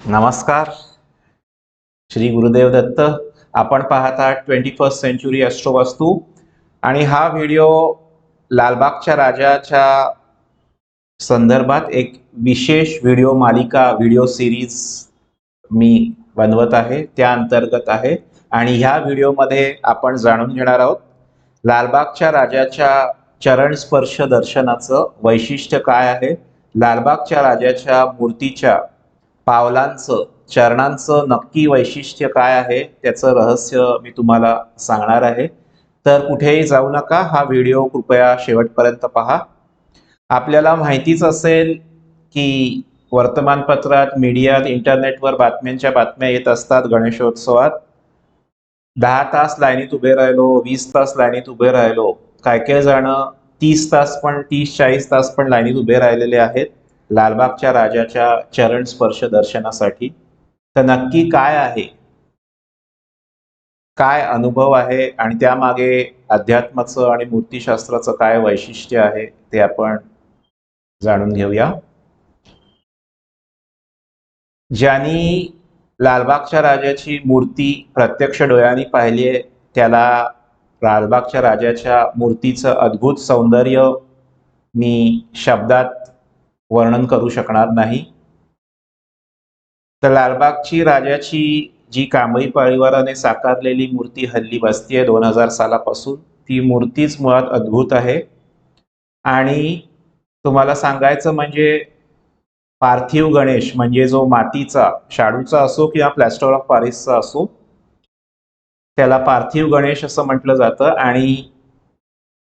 नमस्कार. श्री गुरुदेव दत्त. आपण पाहत आहात ट्वेंटी फर्स्ट सेंचुरी अष्ट्रवस्तू आणि हा व्हिडिओ लालबागच्या राजाच्या संदर्भात एक विशेष व्हिडिओ मालिका व्हिडिओ सिरीज मी बनवत आहे. त्या अंतर्गत आहे आणि ह्या व्हिडिओमध्ये आपण जाणून घेणार आहोत लालबागच्या राजाच्या चरण स्पर्श दर्शनाचं वैशिष्ट्य काय आहे लालबागच्या राजाच्या मूर्तीच्या पावलांचं चरणांचं नक्की वैशिष्ट्य काय आहे त्याचं रहस्य मी तुम्हाला सांगणार आहे. तर कुठेही जाऊ नका हा व्हिडिओ कृपया शेवटपर्यंत पहा. आपल्याला माहितीच असेल की वर्तमानपत्रात मीडियात इंटरनेटवर बातम्यांच्या बातम्या येत असतात गणेशोत्सवात. दहा तास लाईनीत उभे राहिलो वीस तास लाईनीत उभे राहिलो काय काय जण तीस तास पण तीस चाळीस तास पण लाईनीत उभे राहिलेले आहेत. लालबागच्या राजाच्या चरण स्पर्श दर्शनासाठी. तर नक्की काय आहे? काय अनुभव आहे? आणि त्यामागे अध्यात्माचं आणि मूर्तीशास्त्राचं काय वैशिष्ट्य आहे? ते आपण जाणून घेऊया. ज्यांनी लालबागच्या राजाची मूर्ती प्रत्यक्ष डोळ्यांनी पाहिली आहे त्याला लालबागच्या राजाच्या मूर्तीचं अद्भुत सौंदर्य मी शब्दात वर्णन करू शकणार नाही. तर लालबागची राजाची जी कांबळी परिवाराने साकारलेली मूर्ती हल्ली बसतीये दोन हजार सालापासून. ती मूर्तीच मुळात अद्भुत आहे. आणि तुम्हाला सांगायचं म्हणजे पार्थिव गणेश म्हणजे जो मातीचा शाडूचा असो किंवा प्लॅस्टर ऑफ पॅरिसचा असो त्याला पार्थिव गणेश असं म्हटलं जातं. आणि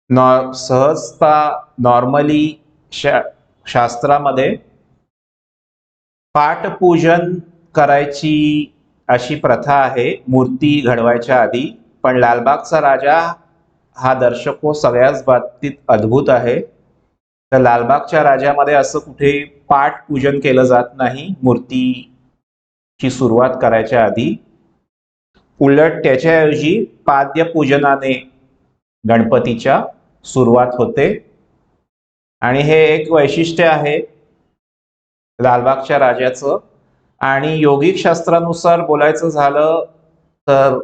नॉ सहजता नॉर्मली शा शास्त्रामध्ये पाठपूजन करायची अशी प्रथा आहे. मूर्ती घडवायच्या आधी पण लालबागचा राजा हा दर्शको सगळ्याच बाबतीत अद्भुत आहे. तर लालबागच्या राजामध्ये असं कुठे पाठपूजन केलं जात नाही. मूर्तीची सुरुवात करायच्या आधी. उलट त्याच्याऐवजी पाद्यपूजनाने गणपतीच्या सुरुवात होते. आणि हे एक वैशिष्ट्य आहे लालबागच्या राजाचं. आणि योगिक शास्त्रानुसार बोलायचं झालं तर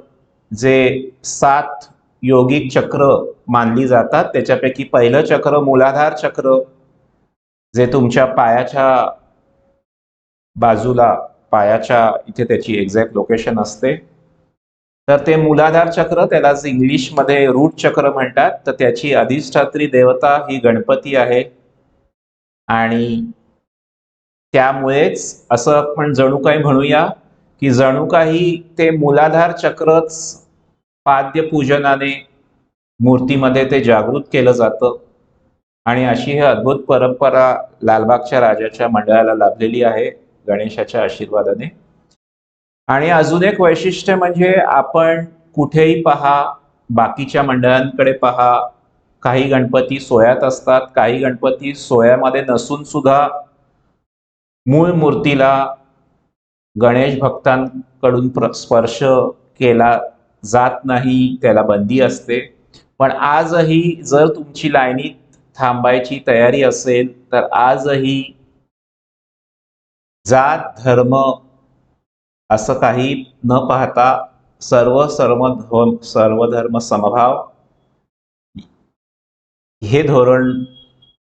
जे सात योगिक चक्र मानली जातात त्याच्यापैकी पहिलं चक्र मूलाधार चक्र जे तुमच्या पायाच्या बाजूला पायाच्या इथे त्याची एक्झॅक्ट लोकेशन असते. तर ते मूलाधार चक्र त्यालाच इंग्लिशमध्ये रूट चक्र म्हणतात तर त्याची अधिष्ठात्री देवता ही गणपती आहे. आणि त्यामुळेच असं आपण जणू काही म्हणूया की जणू काही ते मूलाधार चक्रच पाद्यपूजनाने मूर्तीमध्ये ते जागृत केलं जातं. आणि अशी ही अद्भुत परंपरा लालबागच्या राजाच्या मंडळाला लाभलेली आहे गणेशाच्या आशीर्वादाने. आणि अजून एक वैशिष्ट्य म्हणजे आपण कुठेही पहा बाकीच्या मंडळांकडे पहा काही गणपती सोयात असतात काही गणपती सोयामध्ये नसून सुद्धा मूळ मूर्तीला गणेश भक्तांकडून प्र स्पर्श केला जात नाही त्याला बंदी असते. पण आजही जर तुमची लाईनीत थांबायची तयारी असेल तर आजही जात धर्म असं काही न पाहता सर्व सर्व धर्म समभाव हे धोरण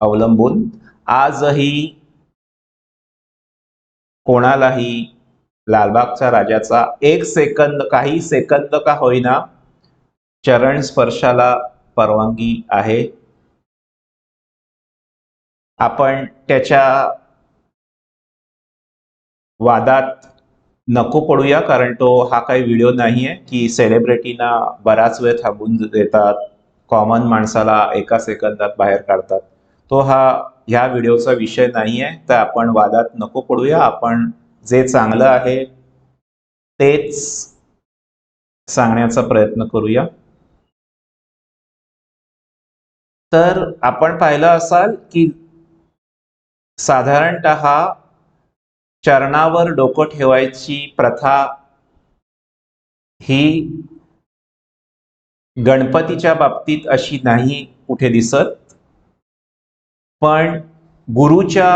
अवलंबून आजही कोणालाही लालबागच्या राजाचा एक सेकंद काही सेकंद का होईना चरण स्पर्शाला परवानगी आहे. आपण त्याच्या वादात नको पडूया कारण तो हा काही व्हिडिओ नाही आहे की सेलिब्रिटीना बराच वेळ थांबून देतात. कॉमन माणसाला एका सेकंदात बाहेर काढतात. तो हा ह्या व्हिडिओचा विषय नाही आहे तर आपण वादात नको पडूया. आपण जे चांगलं आहे तेच सांगण्याचा प्रयत्न करूया. तर आपण पाहिलं असाल की साधारणत चरणावर डोकं ठेवायची प्रथा ही गणपतीच्या बाबतीत अशी नाही कुठे दिसत. पण गुरुच्या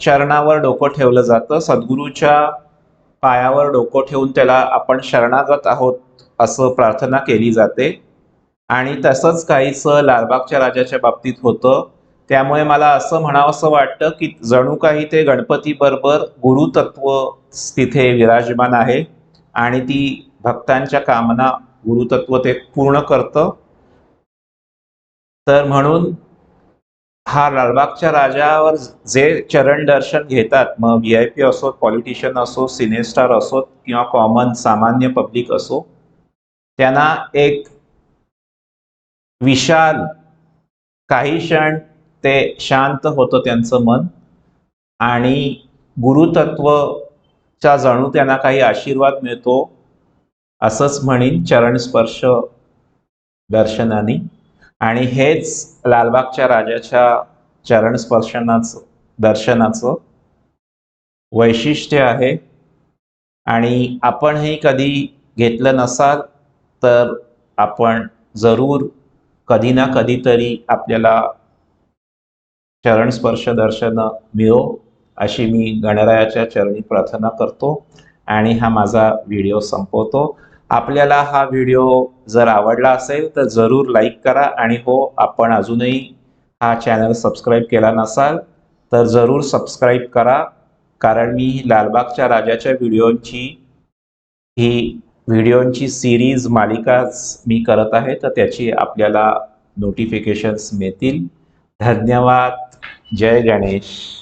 चरणावर डोकं ठेवलं जातं. सद्गुरूच्या पायावर डोकं ठेवून त्याला आपण शरणागत आहोत असं प्रार्थना केली जाते. आणि तसंच काहीसं लालबागच्या राजाच्या बाबतीत होतं. त्यामुळे मला असं म्हणावंसं वाटतं की जणू काही ते गणपती बरोबर गुरुतत्व तिथे विराजमान आहे आणि ती भक्तांच्या कामना गुरुतत्व ते पूर्ण करतं. तर म्हणून हा लालबागच्या राजावर जे चरण दर्शन घेतात मग व्ही आय पी असोत पॉलिटिशियन असो सिनेस्टार असोत किंवा कॉमन सामान्य पब्लिक असो त्यांना एक विशाल काही क्षण ते शांत होतं त्यांचं मन. आणि गुरुतत्वच्या जणू त्यांना काही आशीर्वाद मिळतो असंच म्हणीन चरणस्पर्श दर्शनाने. आणि हेच लालबागच्या राजाच्या चरणस्पर्शनाचं दर्शनाचं वैशिष्ट्य आहे. आणि आपणही कधी घेतलं नसाल तर आपण जरूर कधी ना कधीतरी आपल्याला चरणस्पर्श दर्शन मिळो अशी मी गणरायाच्या चरणी प्रार्थना करतो आणि हा माझा व्हिडिओ संपवतो. आपल्याला हा व्हिडिओ जर आवडला असेल तर जरूर लाईक करा आणि हो आपण अजूनही हा चॅनल सबस्क्राईब केला नसाल तर जरूर सबस्क्राईब करा. कारण मी लालबागच्या राजाच्या व्हिडिओंची ही व्हिडिओंची सिरीज मालिकाच मी करत आहे तर त्याची आपल्याला नोटिफिकेशन्स मिळतील. धन्यवाद. जय गणेश.